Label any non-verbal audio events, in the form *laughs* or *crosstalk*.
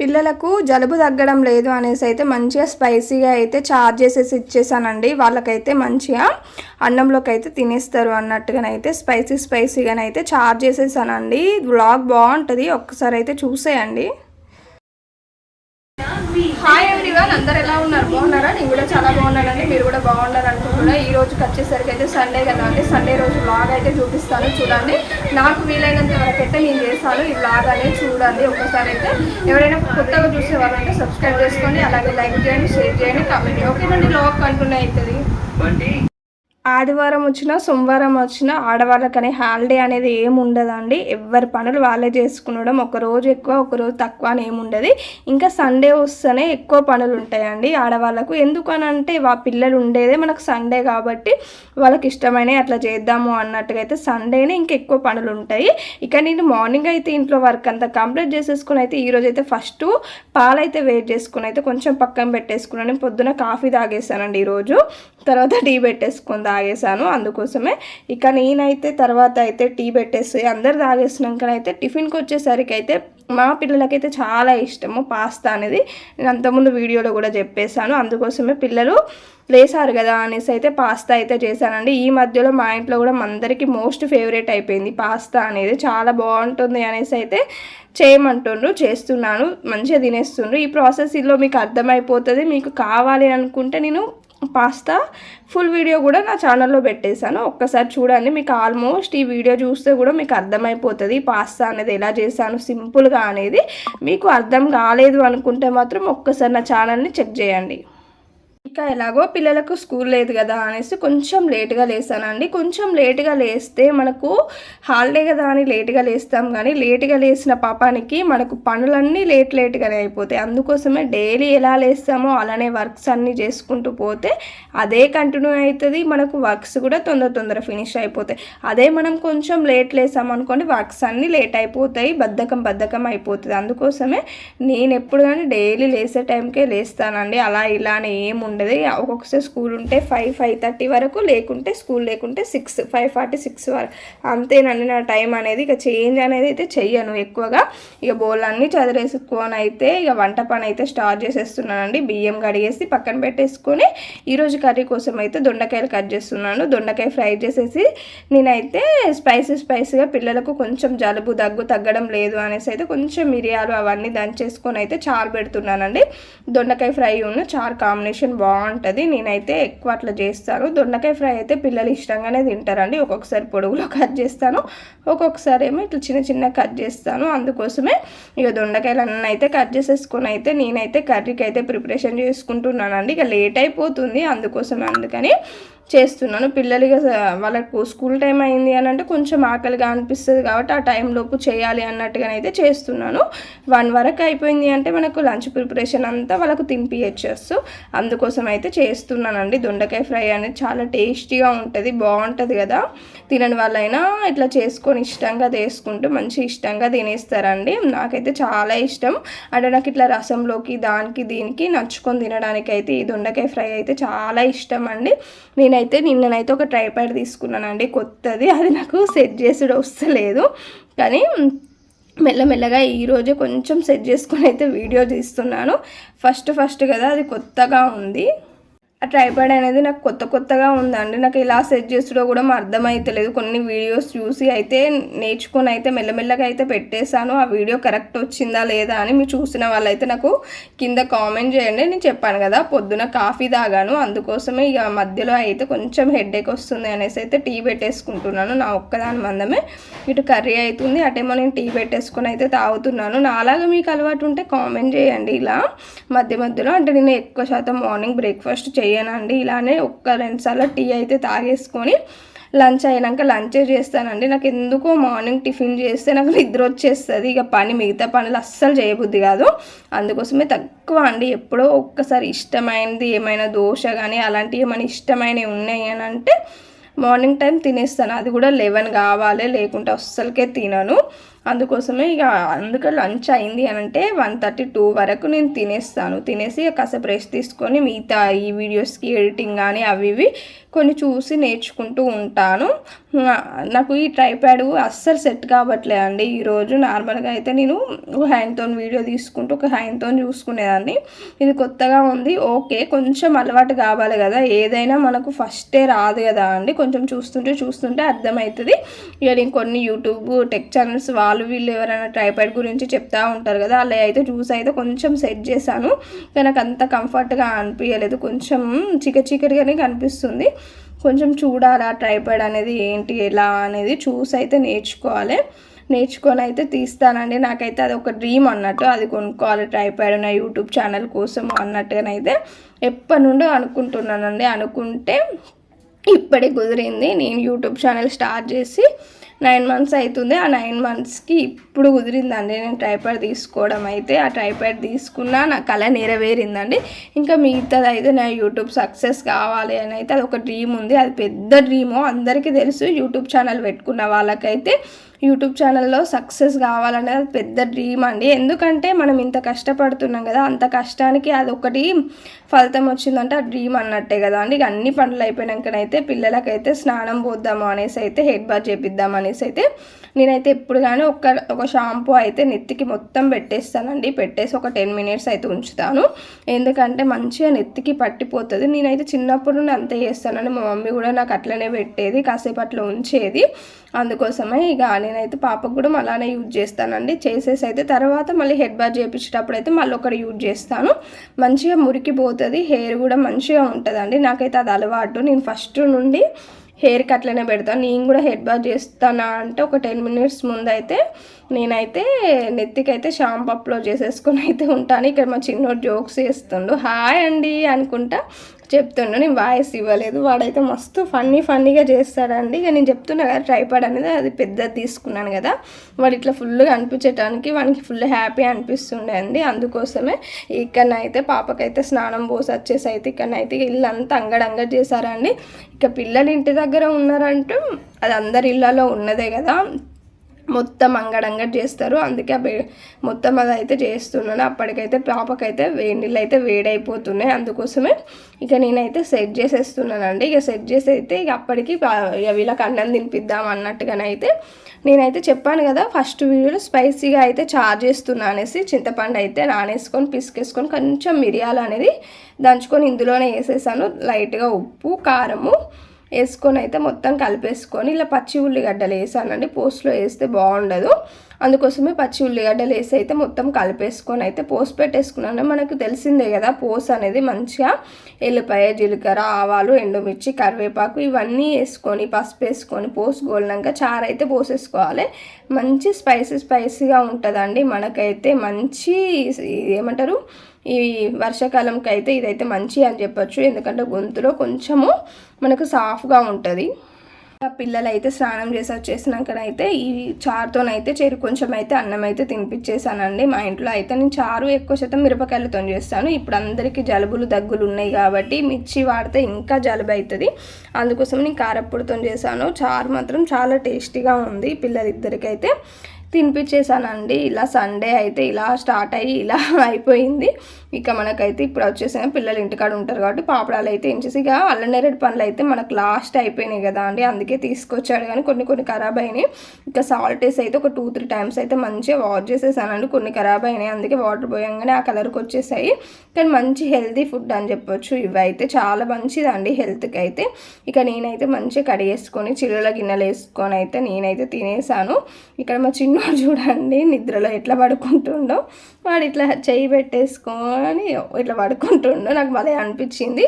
పిల్లలకు జలుబు తగ్గడం లేదు అనేసి అయితే మంచిగా స్పైసీగా అయితే చార్జ్ చేసేసి ఇచ్చేసానండి. వాళ్ళకైతే మంచిగా అన్నంలోకి అయితే తినేస్తారు అన్నట్టుగానైతే స్పైసీ స్పైసీగానైతే చార్జ్ చేసేసానండి. వ్లాగ్ బాగుంటుంది. ఒక్కసారి అయితే చూసేయండి. హాయ్ ఎవ్రీవన్ అందరు ఎలా ఉన్నారు? బాగున్నారా? నేను కూడా చాలా బాగున్నానండి. మీరు కూడా బాగున్నారు అనుకుంటున్నా ఈ రోజుకి వచ్చేసరికి అయితే సండే కదా అండి. సండే రోజు బ్లాగ్ అయితే చూపిస్తాను. చూడండి. నాకు వీలైనంత వరకు అయితే నేను చేస్తాను. ఈ బ్లాగ్ అనేది చూడండి. ఒకసారి అయితే ఎవరైనా కొత్తగా చూసే వాళ్ళంటే సబ్స్క్రైబ్ చేసుకోండి అలాగే లైక్ చేయండి షేర్ చేయండి కామెంట్ ఓకేనండి బ్లాగ్ కంటిన్యూ అవుతుంది ఆదివారం వచ్చినా సోమవారం వచ్చినా ఆడవాళ్ళకనే హాలిడే అనేది ఏముండదండి. ఎవరి పనులు వాళ్ళే చేసుకునడం ఒక రోజు ఎక్కువ ఒక రోజు తక్కువ అని ఏముండదు. ఇంకా సండే వస్తేనే ఎక్కువ పనులు ఉంటాయండి ఆడవాళ్ళకు. ఎందుకనంటే వా పిల్లలు ఉండేదే మనకు సండే కాబట్టి వాళ్ళకి ఇష్టమైన అట్లా చేద్దాము అన్నట్టుగా అయితే సండేనే ఇంకా ఎక్కువ పనులు ఉంటాయి. ఇక నేను మార్నింగ్ అయితే ఇంట్లో వర్క్ అంతా కంప్లీట్ చేసేసుకుని అయితే ఈరోజు అయితే ఫస్ట్ పాలైతే వెయిట్ చేసుకుని అయితే కొంచెం పక్కన పెట్టేసుకున్నాను పొద్దున కాఫీ తాగేసానండి ఈరోజు తర్వాత టీ పెట్టేసుకొని తాగేసాను అందుకోసమే ఇక నేనైతే తర్వాత అయితే టీ పెట్టేసి అందరు తాగేసినాకనైతే టిఫిన్కి వచ్చేసరికి అయితే మా పిల్లలకైతే చాలా ఇష్టము పాస్తా అనేది. నేను అంతకుముందు వీడియోలో కూడా చెప్పేశాను. అందుకోసమే పిల్లలు లేసారు కదా అనేసి అయితే పాస్తా అయితే చేశానండి. ఈ మధ్యలో మా ఇంట్లో కూడా అందరికీ మోస్ట్ ఫేవరెట్ అయిపోయింది పాస్తా అనేది. చాలా బాగుంటుంది అనేసి అయితే చేయమంటుండ్రు చేస్తున్నాను మంచిగా తినేస్తుండ్రు. ఈ ప్రాసెస్లో మీకు అర్థమైపోతుంది. మీకు కావాలి అనుకుంటే నేను పాస్తా. ఫుల్ వీడియో కూడా నా ఛానల్లో పెట్టేశాను. ఒక్కసారి చూడండి మీకు ఆల్మోస్ట్ ఈ వీడియో చూస్తే కూడా మీకు అర్థమైపోతుంది. పాస్తా అనేది ఎలా చేశాను సింపుల్గా అనేది. మీకు అర్థం కాలేదు అనుకుంటే మాత్రం ఒక్కసారి నా ఛానల్ని చెక్ చేయండి. ఇంకా ఎలాగో పిల్లలకు స్కూల్ లేదు కదా అనేసి కొంచెం లేట్గా లేసానండి. కొంచెం లేట్గా లేస్తే మనకు హాలిడే కదా అని లేట్గా లేస్తాం కానీ లేట్గా లేసిన పాపానికి మనకు పనులన్నీ లేట్ లేట్గానే అయిపోతాయి. అందుకోసమే డైలీ ఎలా లేస్తామో అలానే వర్క్స్ అన్నీ చేసుకుంటూ పోతే అదే కంటిన్యూ అవుతుంది మనకు వర్క్స్ కూడా తొందర తొందర ఫినిష్ అయిపోతాయి. అదే మనం కొంచెం లేట్ లేసామనుకోండి వర్క్స్ అన్నీ లేట్ అయిపోతాయి. బద్ధకం బద్ధకం అయిపోతుంది. అందుకోసమే నేను ఎప్పుడు కానీ డైలీ లేసే టైంకే లేస్తానండి. అలా ఇలా అని ఏముండదు. ఉంటుంది ఒక్కొక్కసారి స్కూల్ ఉంటే ఫైవ్ ఫైవ్ థర్టీ వరకు లేకుంటే స్కూల్ లేకుంటే సిక్స్ ఫైవ్ ఫార్టీ సిక్స్ వరకు అంతేనండి నా టైం అనేది. ఇక చేంజ్ అనేది అయితే చెయ్యను ఎక్కువగా. ఇక బోల్ అన్నీ చదివేసుకొని అయితే ఇక వంట పని అయితే స్టార్ట్ చేసేస్తున్నానండి. బియ్యం కడిగేసి పక్కన పెట్టేసుకొని ఈరోజు కర్రీ కోసం అయితే దొండకాయలు కట్ చేస్తున్నాను. దొండకాయ ఫ్రై చేసేసి నేనైతే స్పైసీ స్పైసీగా పిల్లలకు కొంచెం జలుబు దగ్గు తగ్గడం లేదు అనేసి అయితే కొంచెం మిరియాలు అవన్నీ దంచేసుకొని అయితే చారు పెడుతున్నానండి. దొండకాయ ఫ్రై ఉన్న చారు కాంబినేషన్ బాగుంది బాగుంటుంది. నేనైతే ఎక్కువ అట్లా చేస్తాను దొండకాయ ఫ్రై అయితే పిల్లలు ఇష్టంగానే తింటారండి. ఒక్కొక్కసారి పొడుగులో కట్ చేస్తాను. ఒక్కొక్కసారి ఏమో ఇట్లా చిన్న చిన్న కట్ చేస్తాను. అందుకోసమే ఇక దొండకాయలన్నీ అయితే కట్ చేసేసుకొని అయితే నేనైతే కర్రీకి అయితే ప్రిపరేషన్ చేసుకుంటున్నానండి. ఇక లేట్ అయిపోతుంది. అందుకోసమే అందుకని చేస్తున్నాను. పిల్లలకి వాళ్ళకు స్కూల్ టైం అయింది అని అంటే కొంచెం ఆకలిగా అనిపిస్తుంది కాబట్టి ఆ టైంలోపు చేయాలి అన్నట్టుగానైతే చేస్తున్నాను. వన్ వరకు అయిపోయింది అంటే మనకు లంచ్ ప్రిపరేషన్ అంతా వాళ్ళకు తినిపించచ్చు అందుకోసం అయితే చేస్తున్నానండి. దొండకాయ ఫ్రై అనేది చాలా టేస్టీగా ఉంటుంది బాగుంటుంది కదా. తినని వాళ్ళైనా ఇట్లా చేసుకొని ఇష్టంగా తీసుకుంటూ మంచి ఇష్టంగా తినేస్తారండి. నాకైతే చాలా ఇష్టం. అంటే నాకు ఇట్లా రసంలోకి దానికి దీనికి నచ్చుకొని తినడానికి అయితే ఈ దొండకాయ ఫ్రై అయితే చాలా ఇష్టం అండి. నేను నేనైతే నిన్ననైతే ఒక ట్రైపాడ్ తీసుకున్నానండి. కొత్తది. అది నాకు సెట్ చేసుడు వస్తలేదు. కానీ మెల్లమెల్లగా ఈరోజే కొంచెం సెట్ చేసుకొని అయితే వీడియో తీస్తున్నాను. ఫస్ట్ ఫస్ట్ కదా అది కొత్తగా ఉంది. ఆ ట్రైపాడ్ అనేది నాకు కొత్త కొత్తగా ఉందండి నాకు ఎలా సెట్ చేస్తుడో కూడా మా అర్థమైతలేదు. కొన్ని వీడియోస్ చూసి అయితే నేర్చుకొని అయితే మెల్లమెల్లగా అయితే పెట్టేశాను. ఆ వీడియో కరెక్ట్ వచ్చిందా లేదా అని మీరు చూసిన వాళ్ళైతే నాకు కింద కామెంట్ చేయండి. నేను చెప్పాను కదా పొద్దున కాఫీ తాగాను. అందుకోసమే ఇక మధ్యలో అయితే కొంచెం హెడ్ఏక్ వస్తుంది అనేసి అయితే టీ పెట్టేసుకుంటున్నాను. నా ఒక్కదాని మందమే ఇటు కర్రీ అవుతుంది అటేమో నేను టీ పెట్టేసుకొని అయితే తాగుతున్నాను. నాలాగా మీకు అలవాటు ఉంటే కామెంట్ చేయండి ఇలా మధ్య మధ్యలో. అంటే నేను ఎక్కువ శాతం మార్నింగ్ బ్రేక్ఫాస్ట్ చేయనండి. ఇలానే ఒక్క రెండు సార్లు టీ అయితే తాగేసుకొని లంచ్ అయినాక లంచే చేస్తానండి. నాకు ఎందుకో మార్నింగ్ టిఫిన్ చేస్తే నాకు నిద్ర వచ్చేస్తుంది. ఇక పని మిగతా పనులు అస్సలు చేయబుద్ధి కాదు. అందుకోసమే తక్కువ అండి. ఎప్పుడో ఒక్కసారి ఇష్టమైనది ఏమైనా దోశ కానీ అలాంటివి ఏమైనా ఇష్టమైనవి ఉన్నాయి అని అంటే మార్నింగ్ టైం తినేస్తాను. అది కూడా లెవెన్ కావాలి. లేకుంటే అస్సలకే తినను. అందుకోసమే ఇక అందుకే లంచ్ అయింది అని అంటే వన్ థర్టీ టూ వరకు నేను తినేస్తాను. తినేసి కాసేపు రెస్ట్ తీసుకొని మిగతా ఈ వీడియోస్కి ఎడిటింగ్ కానీ అవి ఇవి కొన్ని చూసి నేర్చుకుంటూ ఉంటాను. నాకు ఈ ట్రైప్యాడ్ అస్సలు సెట్ కావట్లే అండి. ఈరోజు నార్మల్గా అయితే నేను ఒక హ్యాండ్తో వీడియో తీసుకుంటూ ఒక హ్యాండ్తో చూసుకునేదాన్ని. ఇది కొత్తగా ఉంది. ఓకే కొంచెం అలవాటు కావాలి కదా. ఏదైనా మనకు ఫస్టే రాదు కదా అండి. కొంచెం చూస్తుంటే చూస్తుంటే అర్థమవుతుంది. ఇక నేను కొన్ని యూట్యూబ్ టెక్ ఛానల్స్ వా వాళ్ళు వీళ్ళు ఎవరైనా ట్రైప్యాడ్ గురించి చెప్తా ఉంటారు కదా అలా అయితే చూసి అయితే కొంచెం సెట్ చేశాను. కానీ నాకు అంత కంఫర్ట్గా అనిపించలేదు కొంచెం చిక చికెట్గానే కనిపిస్తుంది. కొంచెం చూడాలా ట్రైపాడ్ అనేది ఏంటి ఎలా అనేది చూసి అయితే నేర్చుకోవాలి. నేర్చుకొని అయితే తీస్తానండి. నాకైతే అది ఒక డ్రీమ్ అన్నట్టు అది కొనుక్కోవాలి ట్రైపాడ్ నా యూట్యూబ్ ఛానల్ కోసం అన్నట్టుగానైతే ఎప్పటి నుండో అనుకుంటున్నానండి. అనుకుంటే ఇప్పటికి కుదిరింది. నేను యూట్యూబ్ ఛానల్ స్టార్ట్ చేసి నైన్ మంత్స్ అవుతుంది. ఆ నైన్ మంత్స్కి ఇప్పుడు కుదిరిందండి. నేను ట్రైపాడ్ తీసుకోవడం అయితే ఆ ట్రైపాడ్ తీసుకున్నా నా కళ నెరవేరిందండి. ఇంకా మిగతాది అయితే నా యూట్యూబ్ సక్సెస్ కావాలి అని అయితే అది ఒక డ్రీమ్ ఉంది. అది పెద్ద డ్రీము అందరికీ తెలుసు. యూట్యూబ్ ఛానల్ పెట్టుకున్న వాళ్ళకైతే యూట్యూబ్ ఛానల్లో సక్సెస్ కావాలనేది పెద్ద డ్రీమ్ అండి. ఎందుకంటే మనం ఇంత కష్టపడుతున్నాం కదా అంత కష్టానికి అది ఒకటి ఫలితం వచ్చిందంటే ఆ డ్రీమ్ అన్నట్టే కదా అండి. ఇక అన్ని పనులు అయిపోయినాకనైతే పిల్లలకైతే స్నానం పోద్దాము అనేసి అయితే హెడ్ బాత్ చేపిద్దాం అనేసి అయితే నేనైతే ఎప్పుడు కానీ ఒక ఒక షాంపూ అయితే నెత్తికి మొత్తం పెట్టేస్తానండి. పెట్టేసి ఒక టెన్ మినిట్స్ అయితే ఉంచుతాను. ఎందుకంటే మంచిగా నెత్తికి పట్టిపోతుంది. నేనైతే చిన్నప్పుడు నుండి అంతే చేస్తానండి. మా మమ్మీ కూడా నాకు అట్లనే పెట్టేది కాసేపు అట్లా ఉంచేది. అందుకోసమే ఇక నేనైతే పాపకు కూడా అలానే యూజ్ చేస్తానండి. చేసేసి అయితే తర్వాత మళ్ళీ హెడ్ బాత్ చేయించేటప్పుడు అయితే మళ్ళీ ఒకటి యూజ్ చేస్తాను. మంచిగా మురికి పోతుంది హెయిర్ కూడా మంచిగా ఉంటుందండి. నాకైతే అది అలవాటు. నేను ఫస్ట్ నుండి హెయిర్కి అట్లనే పెడతాను నేను కూడా హెడ్ బాత్ చేస్తానా అంటే ఒక టెన్ మినిట్స్ ముందైతే నేనైతే నెత్తికైతే షాంపు అప్లో చేసేసుకొని అయితే ఉంటాను. ఇక్కడ మా చిన్నోడు జోక్స్ చేస్తుండు. హాయ్ అండి అనుకుంటా చెప్తుండు నేను వాయిస్ ఇవ్వలేదు. వాడైతే మస్తు ఫన్నీ ఫన్నీగా చేస్తాడండి. ఇక నేను చెప్తున్నా కదా ట్రైపాడ్ అనేది అది పెద్దది తీసుకున్నాను కదా. వాడు ఇట్లా ఫుల్గా అనిపించడానికి వానికి ఫుల్ హ్యాపీ అనిపిస్తుండే అండి. అందుకోసమే ఇక్కడనైతే పాపకైతే స్నానం పోసి వచ్చేసి అయితే ఇక్కడనైతే ఇల్లు అంతా అంగడంగడి చేశారండి. ఇక పిల్లలు ఇంటి దగ్గర ఉన్నారంటూ అది అందరి ఇళ్ళలో ఉన్నదే కదా. మొత్తం అంగడంగా చేస్తారు. అందుకే ఆ మొత్తం అది అయితే చేస్తున్నాను. అప్పటికైతే పాపకైతే వేడి నీళ్ళు అయితే వేడైపోతున్నాయి. అందుకోసమే ఇక నేనైతే సెట్ చేసేస్తున్నానండి. ఇక సెట్ చేసి అయితే ఇక అప్పటికి ఇక వీళ్ళకి అన్నం తినిపిద్దాం అన్నట్టుగానైతే నేనైతే చెప్పాను కదా ఫస్ట్ వీడియోలో స్పైసీగా అయితే చార్జ్ చేస్తున్నా అనేసి చింతపండు అయితే నానేసుకొని పిసికేసుకొని కొంచెం మిరియాలు అనేది దంచుకొని ఇందులోనే వేసేసాను. లైట్గా ఉప్పు కారము వేసుకొని అయితే మొత్తం కలిపేసుకొని ఇలా పచ్చి ఉల్లిగడ్డలు వేసానండి. పోస్ట్లో వేస్తే బాగుండదు. అందుకోసమే పచ్చి ఉల్లిగడ్డలు వేసి అయితే మొత్తం కలిపేసుకొని అయితే పోసి పెట్టేసుకున్నాను. మనకు తెలిసిందే కదా పోస్ అనేది మంచిగా ఎల్లిపాయ జీలకర్ర ఆవాలు ఎండుమిర్చి కరివేపాకు ఇవన్నీ వేసుకొని పసుపు వేసుకొని పోసి గోలినాక చారు అయితే పోసేసుకోవాలి. మంచి స్పైసీ స్పైసీగా ఉంటుందండి. మనకైతే మంచి ఏమంటారు? ఈ వర్షాకాలంకి అయితే ఇదైతే మంచి అని చెప్పచ్చు. ఎందుకంటే గొంతులో కొంచెము మనకు సాఫ్గా ఉంటుంది. పిల్లలు అయితే స్నానం చేసి వచ్చేసినాకనైతే ఈ చారుతోనైతే చెరు కొంచెం అయితే అన్నం అయితే తినిపించేసానండి మా ఇంట్లో అయితే నేను చారు ఎక్కువ శాతం మిరపకాయలతో చేస్తాను. ఇప్పుడు అందరికీ జలుబులు దగ్గులు ఉన్నాయి కాబట్టి మిర్చి వాడితే ఇంకా జలుబు అవుతుంది అందుకోసం నేను కారప్పొడితో చేశాను. చారు మాత్రం చాలా టేస్టీగా ఉంది పిల్లలిద్దరికైతే. తినిపించేసానండి ఇలా సండే అయితే ఇలా స్టార్ట్ అయ్యి ఇలా *laughs* అయిపోయింది. ఇక మనకైతే ఇప్పుడు వచ్చేసిన పిల్లలు ఇంటికాడ ఉంటారు కాబట్టి పాపడాలు అయితే ఎంచేసి ఇక అల్లనేరేడు పండ్లు అయితే మనకు లాస్ట్ అయిపోయినాయి కదా అండి. అందుకే తీసుకొచ్చాడు కానీ కొన్ని కొన్ని ఖరాబ్ అయినాయి. ఇంకా సాల్ట్ వేసి అయితే ఒక టూ త్రీ టైమ్స్ అయితే మంచిగా వాష్ చేసేసానండి. కొన్ని ఖరాబ్ అయినాయి. అందుకే వాటర్ పోయంగానే ఆ కలర్కి వచ్చేసాయి. కానీ మంచి హెల్తీ ఫుడ్ అని చెప్పొచ్చు. ఇవి అయితే చాలా మంచిదండి హెల్త్కి అయితే. ఇక నేనైతే మంచిగా కడిగేసుకొని చిల్లుల గిన్నెలు వేసుకొని అయితే నేనైతే తినేసాను. ఇక్కడ మా చిన్న చిన్నోడు చూడండి నిద్రలో ఎట్లా పడుకుంటుండో. వాడు ఇట్లా చెయ్యి పెట్టేసుకొని ఇట్లా పడుకుంటుండో నాకు భలే అనిపించింది.